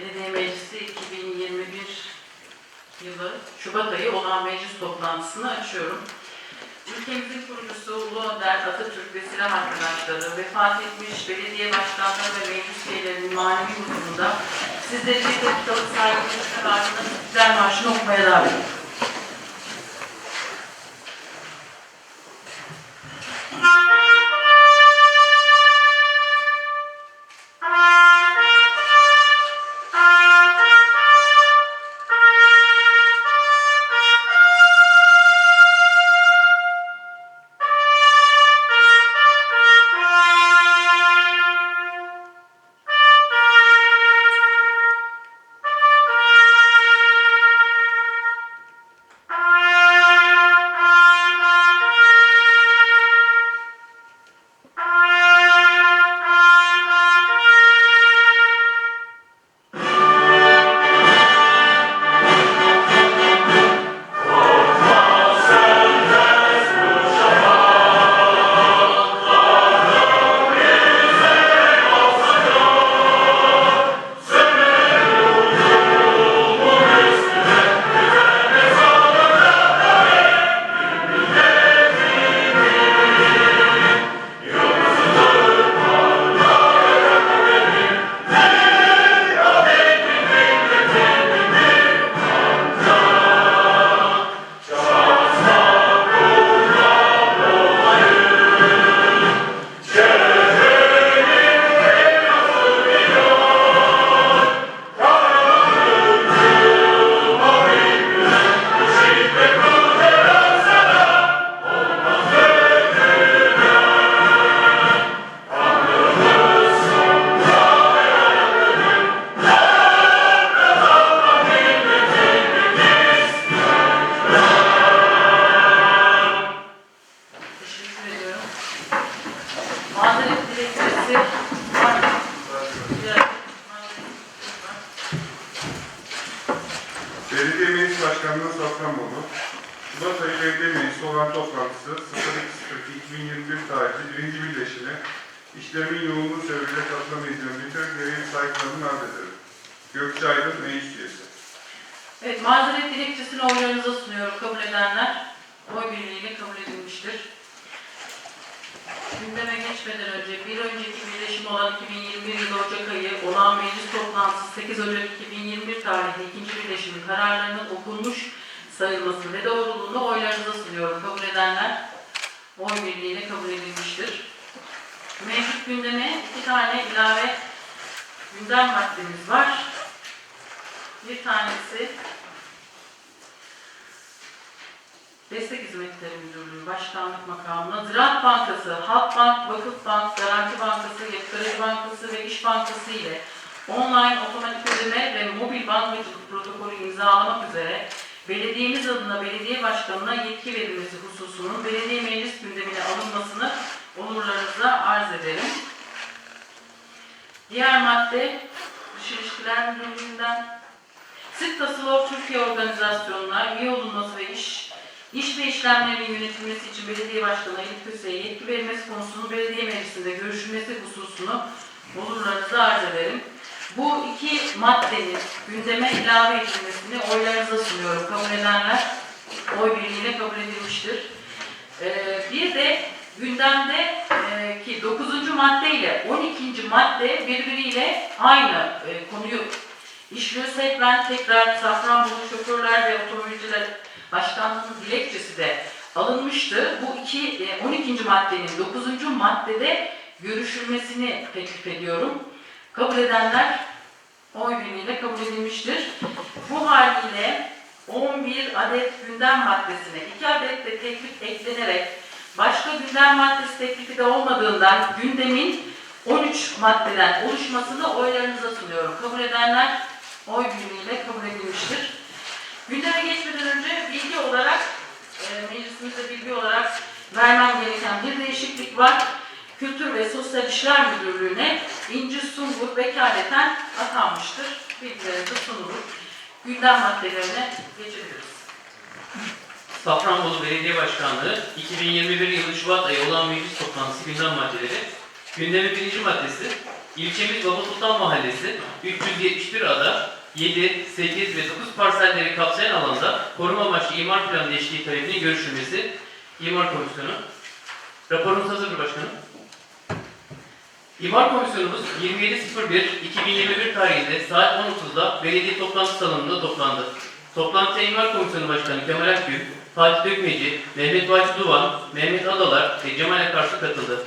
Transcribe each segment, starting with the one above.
Belediye Meclisi 2021 yılı Şubat ayı olan meclis toplantısını açıyorum. Ülkemizin kurucusu Ulu Önder Atatürk ve silah arkadaşları, vefat etmiş belediye başkanları ve meclis üyelerinin manevi huzurunda sizleri bir dakikalık saygı karşılığında İstiklal Marşı'nı okumaya davet ediyorum. Belediye Meclis Başkanlığı Safranbolu, Şubat ayı Belediye Meclisi olan toplantısı 02.02.2021 tarihli birinci birleşime işlemin yoğunluğu sebebiyle katılamayacağım bütün görevi saygılarımı arz ederim. Gökçe Aydın Meclis Üyesi. Evet, mazeret dilekçesini oylarınıza sunuyorum. Kabul edenler oy birliğiyle kabul edilmiştir. Gündeme geçmeden önce bir önceki birleşim olan 2021 yılı Ocak ayı olan meclis toplantısı 8 Ocak 2021 tarihli ikinci birleşimin kararlarının okunmuş sayılması ve doğruluğunu oylarınıza sunuyorum. Kabul edenler oy birliğiyle kabul edilmiştir. Mevcut gündeme iki tane ilave gündem maddemiz var. Bir tanesi Destek Hizmetleri Müdürlüğü Başkanlık Makamına Ziraat Bankası, Halkbank, Vakıfbank, Garanti Bankası, Yapı Bankası ve İş Bankası ile online otomatik ödeme ve mobil bankacılık protokolü imzalamak üzere belediyemiz adına belediye başkanına yetki verilmesi hususunun belediye meclis gündemine alınmasını onurlarınıza arz ederim. Diğer madde Dış İlişkiler Müdürlüğü'nden Sık Tasılov Türkiye Organizasyonuna üye olunması ve iş, iş ve işlemlerinin yönetilmesi için belediye başkanı Ali Köse'ye yetki verilmesi konusunun belediye meclisinde görüşülmesi hususunu olurlarınıza arz ederim. Bu iki maddenin gündeme ilave edilmesini oylarınıza sunuyorum. Kabul edenler oy birliğiyle kabul edilmiştir. Ee, bir de gündemde e, ki 9. madde ile 12. madde birbiriyle aynı e, konuyu işliyorsa ben tekrar Safranbolu Şoförler ve Otomobilciler Başkanlığı'nın dilekçesi de alınmıştı. Bu iki, e, 12. maddenin 9. maddede görüşülmesini teklif ediyorum. Kabul edenler oy birliğiyle kabul edilmiştir. Bu haliyle 11 adet gündem maddesine 2 adet de teklif eklenerek başka gündem maddesi teklifi de olmadığından gündemin 13 maddeden oluşmasını oylarınıza sunuyorum. Kabul edenler oy birliğiyle kabul edilmiştir. Gündeme geçmeden önce bilgi olarak, e, meclisimizde bilgi olarak vermem gereken bir değişiklik var. Kültür ve Sosyal İşler Müdürlüğü'ne İnci Sungur vekaleten atanmıştır. Bilgilerinize sunulur. Gündem maddelerine geçebiliriz. Safranbolu Belediye Başkanlığı 2021 yılı Şubat ayı olan meclis toplantısı gündem maddeleri. Gündemin birinci maddesi İlçemiz Baba Sultan Mahallesi 371 ada 7, 8 ve 9 parselleri kapsayan alanda koruma amaçlı imar planı değişikliği talebinin görüşülmesi İmar Komisyonu. Raporumuz hazırdır başkanım. İmar Komisyonumuz 27.01.2021 tarihinde saat 10.30'da belediye toplantı salonunda toplandı. Toplantıya İmar Komisyonu Başkanı Kemal Akgül, Fatih Dökmeci, Mehmet Vaki Duvan, Mehmet Adalar ve Cemal Akarsu katıldı.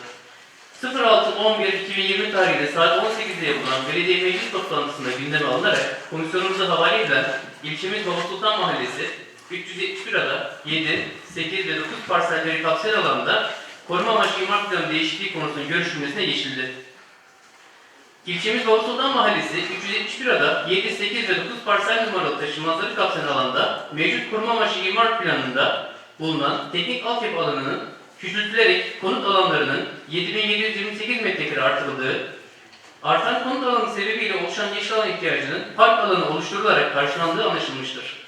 06.11.2020 tarihinde saat 18'de yapılan belediye meclis toplantısında gündeme alınarak komisyonumuza havale edilen ilçemiz Baba Sultan Mahallesi 371 ada 7, 8 ve 9 parselleri kapsayan alanda koruma amaçlı imar planı değişikliği konusunun görüşülmesine geçildi. İlçemiz Baba Sultan Mahallesi 371 ada 7, 8 ve 9 parsel numaralı taşınmazları kapsayan alanda mevcut koruma amaçlı imar planında bulunan teknik altyapı alanının küçültülerek konut alanlarının 7728 metrekare artırıldığı, artan konut alanı sebebiyle oluşan yeşil alan ihtiyacının park alanı oluşturularak karşılandığı anlaşılmıştır.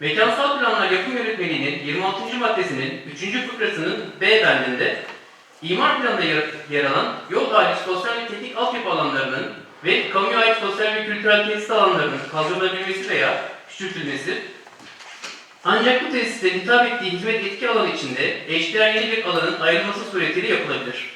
Mekansal Planlar Yapım Yönetmeliği'nin 26. maddesinin 3. fıkrasının B bendinde imar planında yer, alan yol hariç sosyal ve teknik altyapı alanlarının ve kamuya ait sosyal ve kültürel tesis alanlarının kaldırılabilmesi veya küçültülmesi ancak bu tesiste hitap ettiği hizmet etki alanı içinde eşdeğer yeni bir alanın ayrılması suretiyle yapılabilir.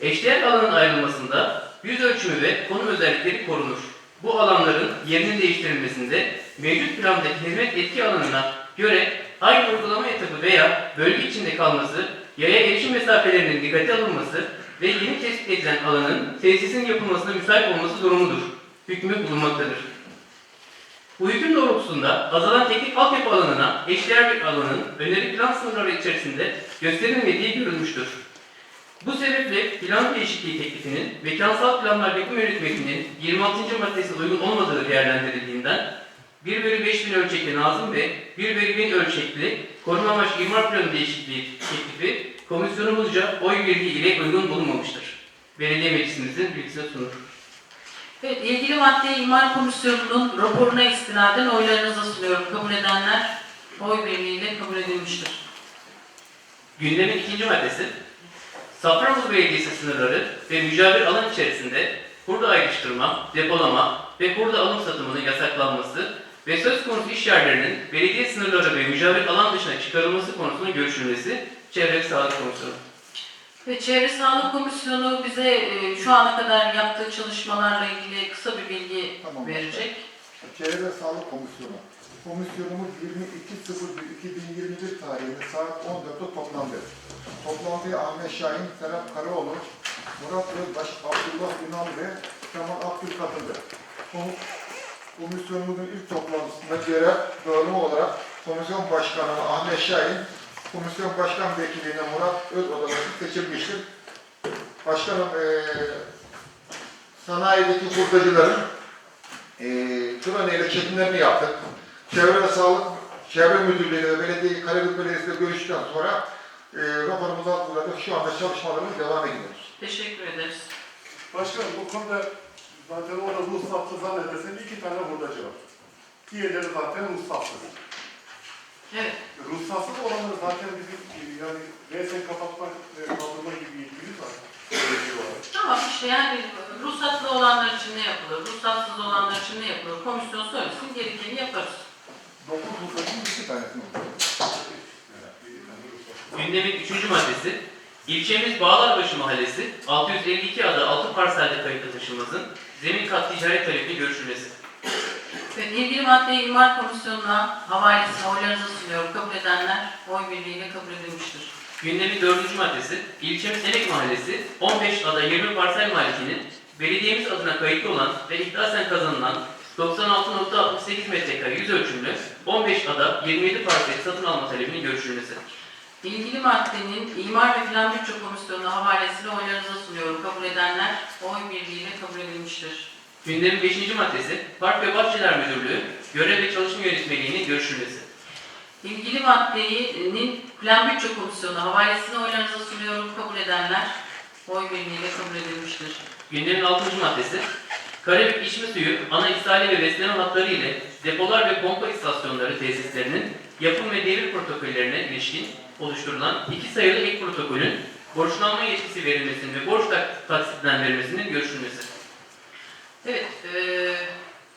Eşdeğer alanın ayrılmasında yüz ölçümü ve konum özellikleri korunur. Bu alanların yerinin değiştirilmesinde mevcut plandaki hizmet etki alanına göre aynı uygulama etabı veya bölge içinde kalması, yaya erişim mesafelerinin dikkate alınması ve yeni tespit edilen alanın tesisin yapılmasına müsait olması zorunludur. Hükmü bulunmaktadır. Bu hüküm doğrultusunda azalan teknik altyapı alanına eşdeğer bir alanın öneri plan sınırları içerisinde gösterilmediği görülmüştür. Bu sebeple plan değişikliği teklifinin mekansal planlar yapım yönetmeliğinin 26. maddesine uygun olmadığı değerlendirildiğinden 1 bölü 5000 ölçekli Nazım ve 1 bölü 1000 ölçekli koruma amaçlı imar planı değişikliği teklifi komisyonumuzca oy birliği ile uygun bulunmamıştır. Belediye meclisimizin bilgisine sunulur. Evet, ilgili maddeyi İmar Komisyonu'nun raporuna istinaden oylarınıza sunuyorum. Kabul edenler oy birliğiyle kabul edilmiştir. Gündemin ikinci maddesi, Safranbolu Belediyesi sınırları ve mücavir alan içerisinde hurda ayrıştırma, depolama ve hurda alım satımının yasaklanması ve söz konusu iş yerlerinin belediye sınırları ve mücavir alan dışına çıkarılması konusunun görüşülmesi Çevre Sağlık Komisyonu. Ve Çevre Sağlık Komisyonu bize e, şu ana kadar yaptığı çalışmalarla ilgili kısa bir bilgi Tamam. verecek. Çevre ve Sağlık Komisyonu. Komisyonumuz 22.01.2021 tarihinde saat 14'te toplandı. Toplantıya Ahmet Şahin, Serap Karaoğlu, Murat Özbaş, Abdullah Ünal ve Kemal Akgül katıldı. Kom- Komisyonumuzun ilk toplantısında görev dağılımı olarak Komisyon Başkanı Ahmet Şahin, Komisyon Başkan Vekiliğine Murat Özodası seçilmiştir. Başkanım, eee sanayideki hurdacıların e, drone ile çekimlerini yaptık. Çevre ve Sağlık, Çevre Müdürlüğü ve Belediye, Karabük Belediyesi ile görüştükten sonra e, raporumuzu hazırladık. Şu anda çalışmalarımız devam ediyor. Teşekkür ederiz. Başkanım bu konuda zaten orada ruhsatlı zannedersen iki tane hurdacı var. Diğerleri zaten ruhsatsız. Evet, Ruhsatsız olanları zaten bizim yani resen kapatma ve kaldırma gibi yetkimiz var. Tamam işte yani ruhsatlı olanlar için ne yapılır, ruhsatsız olanlar için ne yapılır? Komisyon söylesin, gerekeni yaparız. Dokuz hurdacının iki tanesini oldu. Evet, bir tane ruhsatsız. Gündemin üçüncü maddesi, ilçemiz Bağlarbaşı Mahallesi 652 ada 6 parselde kayıtlı taşınmazın zemin kat ticaret talebinin görüşülmesi. İlgili maddeyi İmar Komisyonu'na havalesine oylarınıza sunuyorum. Kabul edenler oy birliğiyle kabul edilmiştir. Gündemin dördüncü maddesi, ilçemiz Emek Mahallesi 15 ada 20 parsel malikinin belediyemiz adına kayıtlı olan ve iddiasen kazanılan 96.68 metrekare yüz ölçümlü 15 ada 27 parsel satın alma talebinin görüşülmesi. İlgili maddenin İmar ve Plan Bütçe Komisyonu'na havalesini oylarınıza sunuyorum. Kabul edenler oy birliğiyle kabul edilmiştir. Gündemin 5. maddesi, Park ve Bahçeler Müdürlüğü görev ve çalışma yönetmeliğinin görüşülmesi. İlgili maddenin Plan Bütçe Komisyonu'na havalesini oylarınıza sunuyorum. Kabul edenler oy birliğiyle kabul edilmiştir. Gündemin 6. maddesi, Karabük içme suyu, ana ishali ve besleme hatları ile depolar ve pompa istasyonları tesislerinin yapım ve devir protokollerine ilişkin oluşturulan iki sayılı ek protokolün borçlanma yetkisi verilmesinin ve borç tak- taksitinden verilmesinin görüşülmesi. Evet, eee,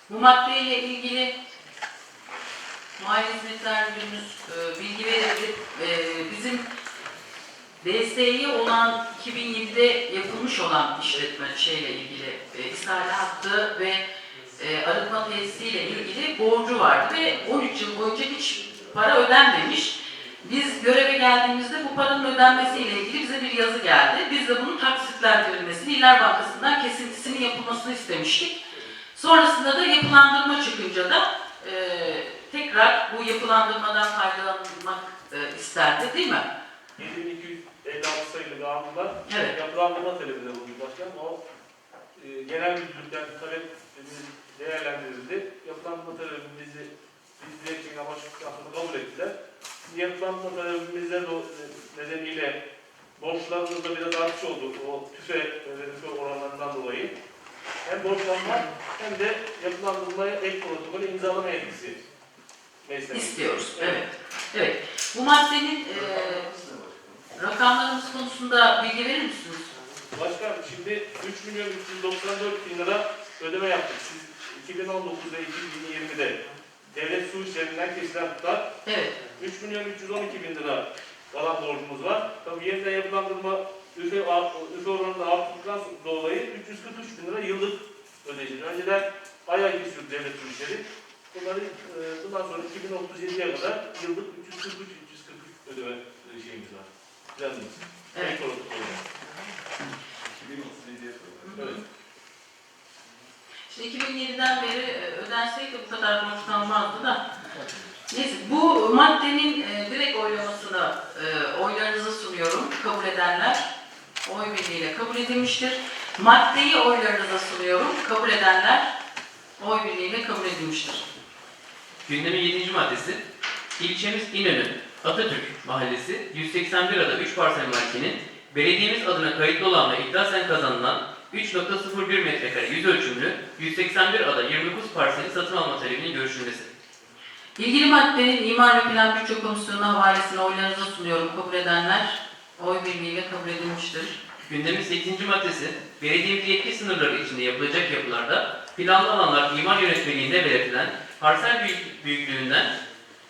bu maddeyle ilgili Mali Hizmetler Müdürümüz eee, bilgi verebilir. Eee, bizim DSİ olan 2007'de yapılmış olan işletme şeyle ilgili e, ishale hattı ve e, arıtma tesisiyle ilgili borcu vardı ve 13 yıl boyunca hiç para ödenmemiş. Biz göreve geldiğimizde bu paranın ödenmesiyle ilgili bize bir yazı geldi. Biz de bunun taksitlendirilmesini, İller Bankası'ndan kesintisinin yapılmasını istemiştik. Sonrasında da yapılandırma çıkınca da e, tekrar bu yapılandırmadan faydalanmak e, istendi değil mi? 7256 sayılı kanunlar Evet. yapılandırma talebinde bulundu başkan. O e, genel müdürlükten talep değerlendirildi. Yapılandırma talebimizi biz dilekçenin amaç kabul ettiler. Yapılandırma talebimizden do- nedeniyle borçlarımız da biraz artış oldu. O tüfe tüfe oranlarından dolayı. Hem borçlanma hem de yapılandırmaya ek protokolü imzalama yetkisi meclisten. İstiyoruz. Evet. Evet. Bu maddenin e, rakamlarımız konusunda bilgi verir misiniz? Başkan şimdi 3 milyon 394 bin lira ödeme yaptık. Siz 2019'da 2020'de devlet su işlerinden kesilen tutar Evet. 3 milyon 312 bin lira kalan borcumuz var. Tabii yeniden yapılandırma üfe, üfe oranında arttıktan dolayı 343 bin lira yıllık ödeyeceğiz. Önceden ay ay kesiyordu devlet su işleri. Bunları e, bundan sonra 2037'ye kadar yıllık 343 343 ödeme şeyimiz var. Planımız. Evet. Ek protokolü. 2037'ye kadar. Evet. Şimdi 2007'den beri e, ödenseydi bu kadar borç kalmazdı da. Neyse bu maddenin e, direkt oylamasını e, oylarınıza sunuyorum. Kabul edenler oy birliğiyle kabul edilmiştir. Maddeyi oylarınıza sunuyorum. Kabul edenler oy birliğiyle kabul edilmiştir. Gündemin 7. maddesi, ilçemiz İnönü, Atatürk Mahallesi, 181 ada 3 parsel markinin belediyemiz adına kayıtlı olan ve iddiasen kazanılan 3.01 metrekare yüz ölçümlü 181 ada 29 parseli satın alma talebinin görüşülmesi. İlgili maddenin İmar ve Plan Bütçe Komisyonu havalesini oylarınıza sunuyorum. Kabul edenler oy birliğiyle kabul edilmiştir. Gündemin 8. maddesi, belediyemiz yetki sınırları içinde yapılacak yapılarda planlı alanlar imar yönetmeliğinde belirtilen parsel büyük- büyüklüğünden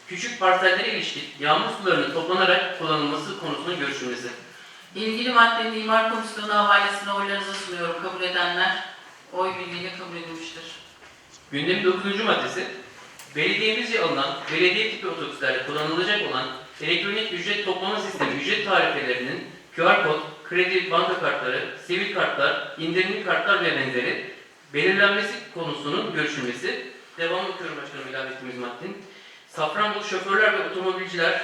küçük parsellere ilişkin yağmur sularının toplanarak kullanılması konusunun görüşülmesi. İlgili maddenin İmar Komisyonu havalesini oylarınıza sunuyorum. Kabul edenler oy birliğiyle kabul edilmiştir. Gündemin 9. maddesi, belediyemizce alınan belediye tipi otobüslerde kullanılacak olan elektronik ücret toplama sistemi ücret tarifelerinin QR kod, kredi, banka kartları, sivil kartlar, indirimli kartlar ve benzeri belirlenmesi konusunun görüşülmesi. Devam okuyorum başkanım ilave ettiğimiz maddenin. Safranbolu Şoförler ve Otomobilciler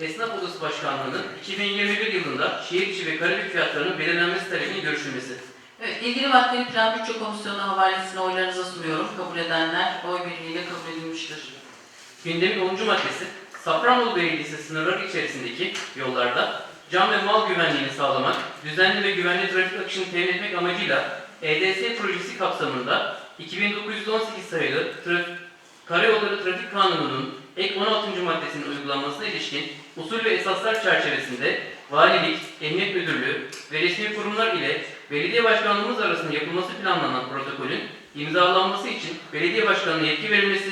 Esnaf Odası Başkanlığı'nın 2021 yılında şehir içi ve karabük fiyatlarının belirlenmesi talebinin görüşülmesi. Evet, ilgili maddenin Plan Bütçe Komisyonu havalesini oylarınıza sunuyorum. Kabul edenler oy birliğiyle kabul edilmiştir. Gündemin 10. maddesi, Safranbolu Belediyesi sınırları içerisindeki yollarda can ve mal güvenliğini sağlamak, düzenli ve güvenli trafik akışını temin etmek amacıyla EDS projesi kapsamında 2918 sayılı trafik, Karayolları Trafik Kanunu'nun ek 16. maddesinin uygulanmasına ilişkin usul ve esaslar çerçevesinde Valilik, Emniyet Müdürlüğü ve resmi kurumlar ile Belediye Başkanlığımız arasında yapılması planlanan protokolün imzalanması için Belediye Başkanı'na yetki verilmesi,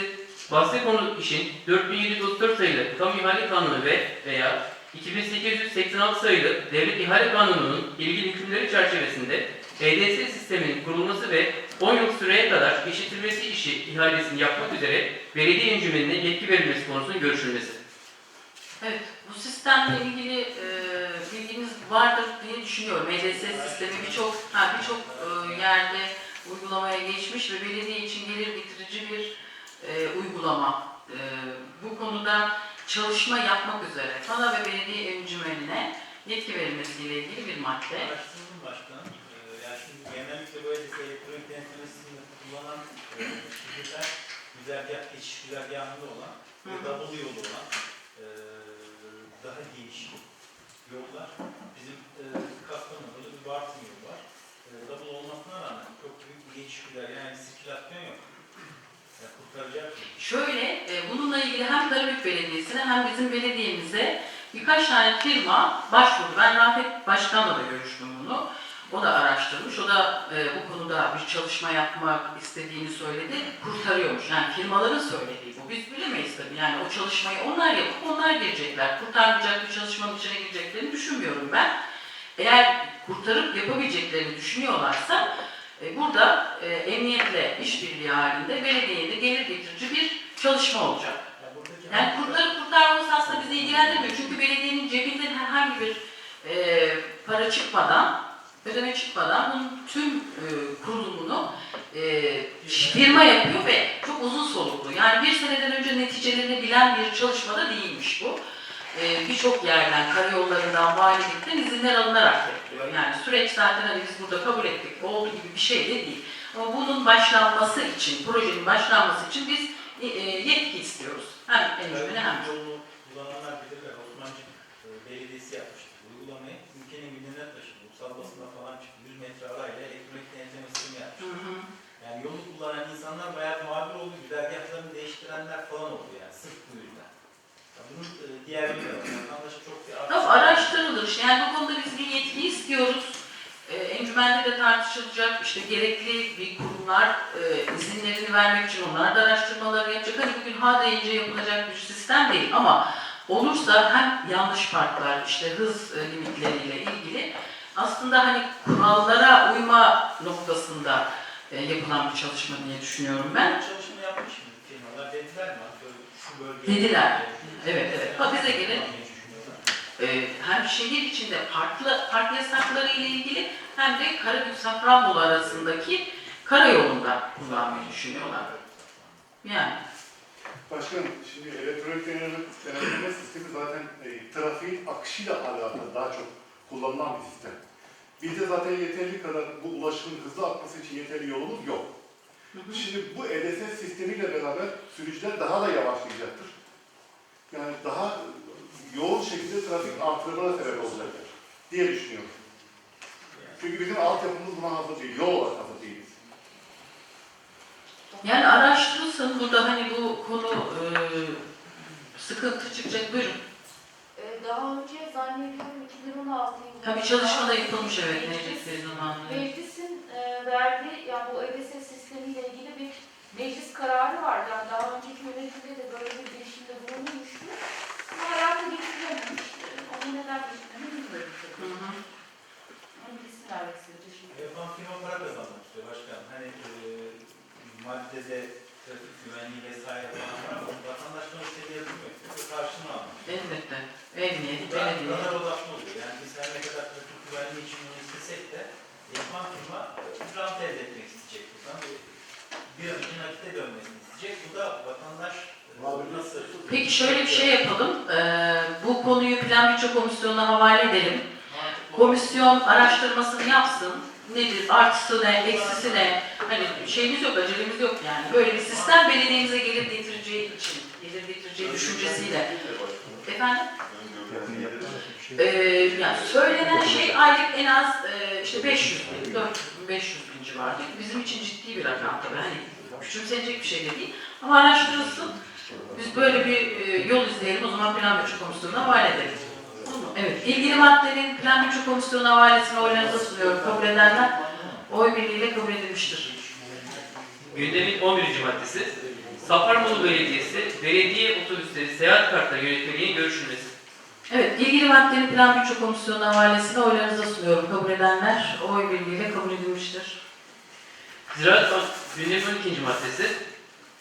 bahsi konu işin 4734 sayılı Kamu İhale Kanunu ve veya 2886 sayılı Devlet İhale Kanunu'nun ilgili hükümleri çerçevesinde EDS sisteminin kurulması ve 10 yıl süreye kadar işitilmesi işi ihalesini yapmak üzere belediye encümenine yetki verilmesi konusunun görüşülmesi. Evet, bu sistemle ilgili e, bilginiz vardır diye düşünüyorum. EDS sistemi birçok ha, birçok e, yerde uygulamaya geçmiş ve belediye için gelir getirici bir e, uygulama. E, bu konuda çalışma yapmak üzere sana ve belediye encümenine yetki verilmesiyle ilgili bir madde. Araştırdım başkanım. Genellikle böyle elektronik denetlemesini kullanan e, şirketler güzergah, geçiş güzergahında olan ve double yolu olan e, daha geniş yollar. Bizim e, Kastamonu'da bir Bartın yolu var. E, double olmasına rağmen çok büyük bir geçiş güzergahı yani sirkülasyon yok. Mı? Şöyle, e, bununla ilgili hem Karabük Belediyesi'ne hem bizim belediyemize birkaç tane firma başvurdu. Ben Rafet Başkan'la da görüştüm bunu. O da araştırmış. O da e, bu konuda bir çalışma yapmak istediğini söyledi. Kurtarıyormuş. Yani firmaların söylediği bu. Biz bilemeyiz tabii. Yani o çalışmayı onlar yapıp onlar gelecekler. Kurtarmayacak bir çalışmanın içine gireceklerini düşünmüyorum ben. Eğer kurtarıp yapabileceklerini düşünüyorlarsa e, burada e, emniyetle işbirliği halinde belediyeye de gelir getirici bir çalışma olacak. Yani kurtarıp kurtarmaması aslında bizi ilgilendirmiyor. Çünkü belediyenin cebinden herhangi bir e, para çıkmadan, ödeme çıkmadan bunun tüm e, kurulumunu e, firma yapıyor ve çok uzun soluklu. Yani bir seneden önce neticelerini bilen bir çalışmada değilmiş bu. E, Birçok yerden, karayollarından, valilikten izinler alınarak yapılıyor. Yani süreç zaten hani biz burada kabul ettik, oldu gibi bir şey de değil. Ama bunun başlanması için, projenin başlanması için biz e, e, yetki istiyoruz. Hem encümene hem Yolunu kullananlar. Osmancık e, Belediyesi yapmıştı. Uygulamayı ülkenin gündemine taşıdı. Ulusal basında falan çıktı. 100 metre arayla elektronik denetleme sistemi. Hı hı. Yani yolu kullanan insanlar bayağı mağdur oldu. Güzergahlarını değiştirenler falan oldu yani. Sırf bu yüzden. Ya bunun e, diğer bir yanı. Vatandaşa çok bir artı Tabii araştırılır. Yani bu konuda biz bir yetki istiyoruz. E, encümende de tartışılacak. İşte gerekli bir kurumlar e, izinlerini vermek için onlar da araştırmaları yapacak. Hani bugün ha deyince yapılacak bir sistem değil ama olursa hem yanlış parklar, işte hız e, limitleriyle ilgili aslında hani kurallara uyma noktasında e, yapılan bir çalışma diye düşünüyorum ben. Çalışma yapmış mı firmalar? Dediler mi? Böyle Şu bölgeye... Dediler. Evet, evet. Ha, bize gelin. Ee, hem şehir içinde farklı park yasakları ile ilgili hem de Karabük Safranbolu arasındaki karayolunda kullanmayı düşünüyorlar. Yani Başkanım, şimdi elektronik denetleme sistemi zaten e, trafiğin akışıyla alakalı daha çok kullanılan bir sistem. Bizde zaten yeterli kadar bu ulaşımın hızlı akması için yeterli yolumuz yok. Şimdi bu EDS sistemiyle beraber sürücüler daha da yavaşlayacaktır. Yani daha yoğun şekilde trafik artırımına sebep olacaktır diye düşünüyorum. Çünkü bizim altyapımız buna hazır değil, yol olarak hazır. Yani araştırılsın. Burada hani bu konu e, sıkıntı çıkacak. Buyurun. Ee, Daha önce zannediyorum 2016 yılında... Tabii çalışma da yapılmış evet Necdet zamanında. Meclisin e, verdiği, yani bu EDS sistemiyle ilgili bir meclis kararı var. Yani daha önceki yönetimde de böyle bir girişimde bulunmuştu. Ama hayata geçirememiş. Onu neden geçirmemi bilmiyorum. Hı hı. Onu bilsin vermek istedim. Yapan firma para kazanmak istiyor başkanım. Hani e, maddede trafik güvenliği vesaire falan var ama vatandaş bunu istediği yapmıyor. Çünkü karşılığını almış. Elbette. Emniyet, Bu da belediye. kadar odaklı oluyor. Yani biz her ne kadar trafik güvenliği için bunu istesek de yapan firma e, rant elde etmek isteyecek buradan. Bir an önce nakite dönmesini isteyecek. Bu da vatandaş e, nasıl... Peki şöyle bir şey yapalım. Ee, bu konuyu Plan Bütçe Komisyonu'na havale edelim. Komisyon araştırmasını yapsın. Nedir, artısı ne, eksisi ne? Hani şeyimiz yok, acelemiz yok yani. Böyle bir sistem belediyemize gelir getireceği için, gelir getireceği düşüncesiyle. Efendim? Ee, yani söylenen şey aylık en az e, işte 500 bin, 400 bin, 500 bin civarı. Bizim için ciddi bir rakam tabii. Hani küçümsenecek bir şey de değil. Ama araştırılsın. Biz böyle bir e, yol izleyelim. O zaman Plan Bütçe Komisyonu'na havale edelim. Evet. İlgili maddenin Plan Bütçe Komisyonu havalesini oylarınıza sunuyorum. Kabul edenler oy birliğiyle kabul edilmiştir. Gündemin 11. maddesi. Safarmolu Belediyesi, belediye otobüsleri seyahat kartları yönetmeliğinin görüşülmesi. Evet, ilgili maddenin Plan Bütçe Komisyonu havalesini oylarınıza sunuyorum. Kabul edenler oy birliğiyle kabul edilmiştir. Ziraat Bank, gündemin 12. maddesi.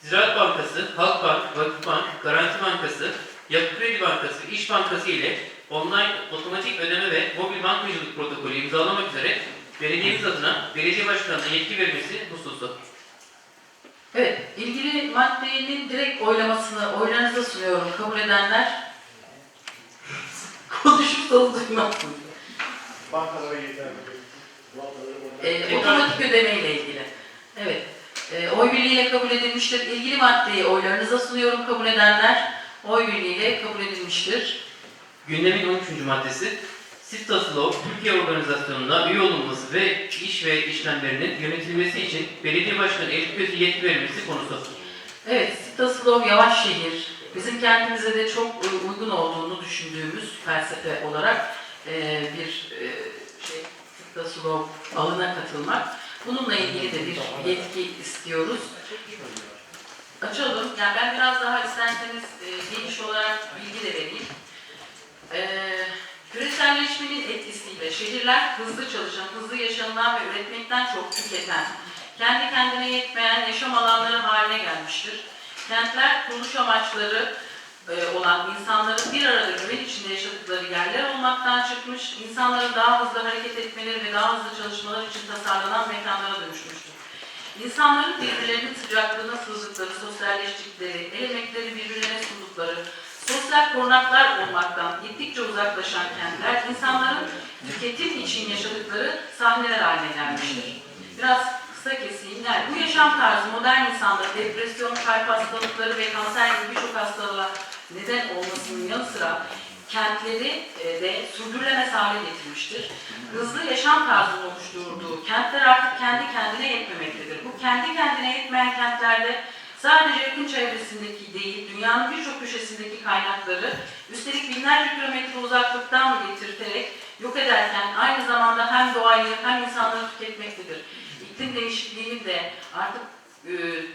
Ziraat Bankası, Halkbank, Vakıfbank, Garanti Bankası, Yapı Kredi Bankası, İş Bankası ile online otomatik ödeme ve mobil bankacılık protokolü imzalamak üzere belediyemiz adına belediye başkanına yetki verilmesi hususu. Evet, ilgili maddenin direkt oylamasını oylarınıza sunuyorum. Kabul edenler konuşursanız duymazsınız. Bankalara yeterli. Ee, otomatik ödeme ile ilgili. Evet, ee, oy birliğiyle kabul edilmiştir. İlgili maddeyi oylarınıza sunuyorum. Kabul edenler oy birliğiyle kabul edilmiştir. Gündemin 13. maddesi. Siftaslov, Türkiye Organizasyonu'na üye olunması ve iş ve işlemlerinin yönetilmesi için belediye başkanı Elif Gözü yetki verilmesi konusu. Evet, Sitaslov yavaş şehir. Bizim kentimize de çok uygun olduğunu düşündüğümüz felsefe olarak e, bir e, şey Sitasulov ağına katılmak. Bununla ilgili de bir yetki istiyoruz. Açalım. Yani ben biraz daha isterseniz e, geniş olarak bilgi de vereyim. E, küreselleşmenin etkisiyle şehirler hızlı çalışan, hızlı yaşanılan ve üretmekten çok tüketen, kendi kendine yetmeyen yaşam alanları haline gelmiştir. Kentler kuruluş amaçları e, olan insanların bir arada güven içinde yaşadıkları yerler olmaktan çıkmış, insanların daha hızlı hareket etmeleri ve daha hızlı çalışmalar için tasarlanan mekanlara dönüşmüştür. İnsanların birbirlerinin sıcaklığına sığdıkları, sosyalleştikleri, el emekleri birbirlerine sundukları, sosyal korunaklar olmaktan gittikçe uzaklaşan kentler, insanların tüketim için yaşadıkları sahneler haline gelmiştir. Biraz kısa. Yani bu yaşam tarzı modern insanda depresyon, kalp hastalıkları ve kanser gibi birçok hastalığa neden olmasının yanı sıra kentleri e, de sürdürülemez hale getirmiştir. Hızlı yaşam tarzının oluşturduğu kentler artık kendi kendine yetmemektedir. Bu kendi kendine yetmeyen kentlerde sadece yakın çevresindeki değil, dünyanın birçok köşesindeki kaynakları üstelik binlerce kilometre uzaklıktan getirterek yok ederken aynı zamanda hem doğayı hem insanları tüketmektedir. İklim değişikliğinin de artık e,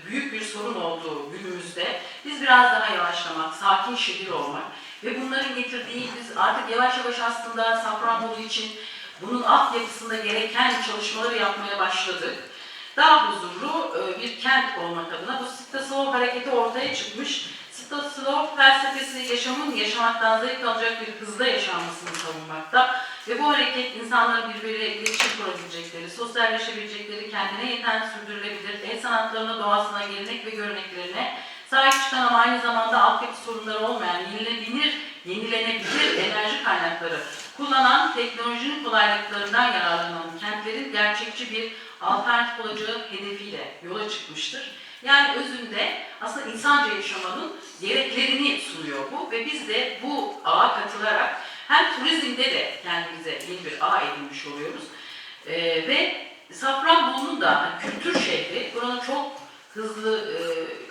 büyük bir sorun olduğu günümüzde biz biraz daha yavaşlamak, sakin şehir olmak ve bunların getirdiği biz artık yavaş yavaş aslında Safranbolu için bunun altyapısında gereken çalışmaları yapmaya başladık. Daha huzurlu e, bir kent olmak adına bu Sitaslov hareketi ortaya çıkmış. Sitaslov felsefesi yaşamın yaşamaktan zevk alacak bir hızda yaşanmasını savunmakta ve bu hareket insanların birbiriyle iletişim kurabilecekleri, sosyalleşebilecekleri, kendine yeten sürdürülebilir, el sanatlarına, doğasına, gelenek ve göreneklerine sahip çıkan ama aynı zamanda altyapı sorunları olmayan, yenilebilir, yenilenebilir kaynakları kullanan, teknolojinin kolaylıklarından yararlanan kentlerin gerçekçi bir alternatif olacağı hedefiyle yola çıkmıştır. Yani özünde aslında insanca yaşamanın gereklerini sunuyor bu ve biz de bu ağa katılarak hem turizmde de kendimize yeni bir ağ edinmiş oluyoruz Ee, ve Safranbolu'nun da kültür şehri, buranın çok hızlı, e,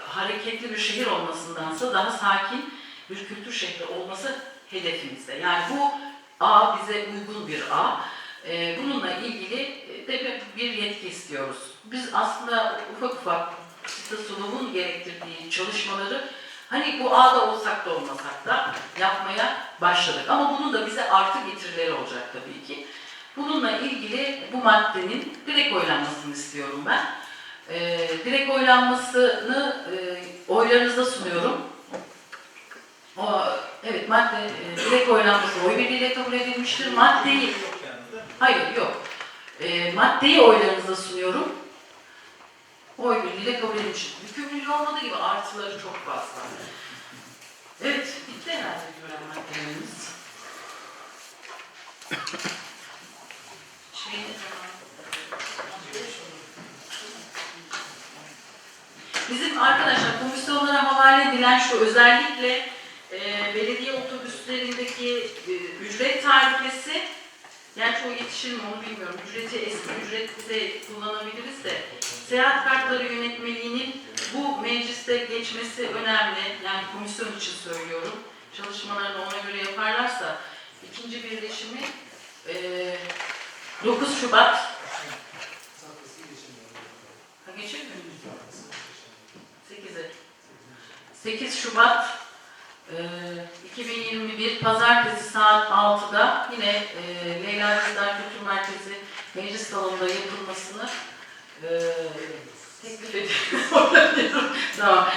hareketli bir şehir olmasındansa daha sakin bir kültür şehri olması hedefimizde. Yani bu ağ bize uygun bir ağ. Ee, bununla ilgili de bir yetki istiyoruz. Biz aslında ufak ufak Sitasolov'un gerektirdiği çalışmaları hani bu ağda olsak da olmasak da yapmaya başladık. Ama bunun da bize artı getirileri olacak tabii ki. Bununla ilgili bu maddenin direkt oylanmasını istiyorum ben. Ee, direkt oylanmasını e, oylarınıza sunuyorum. O, evet madde e, direkt oylanması oy birliğiyle kabul edilmiştir. Maddeyi. Hayır yok. E, maddeyi oylarınıza sunuyorum. Oy birliğiyle kabul edilmiş. Yükümlülüğü olmadığı gibi artıları çok fazla. Evet, bitti herhalde güven maddelerimiz. Şey, Bizim arkadaşlar komisyonlara havale edilen şu özellikle e, belediye otobüslerindeki e, ücret tarifesi Gerçi o yetişir mi onu bilmiyorum. Ücreti eski ücrette kullanabiliriz de seyahat kartları yönetmeliğinin bu mecliste geçmesi önemli. Yani komisyon için söylüyorum. Çalışmalarını ona göre yaparlarsa ikinci birleşimi eee 9 Şubat ha, geçir mi? 8'e 8 Şubat 2021 Pazartesi saat 6'da yine e, Leyla Rızdar Kültür Merkezi meclis salonunda yapılmasını e, teklif ediyorum. tamam.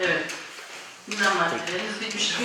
Evet. Gündem maddelerimiz bitmiş.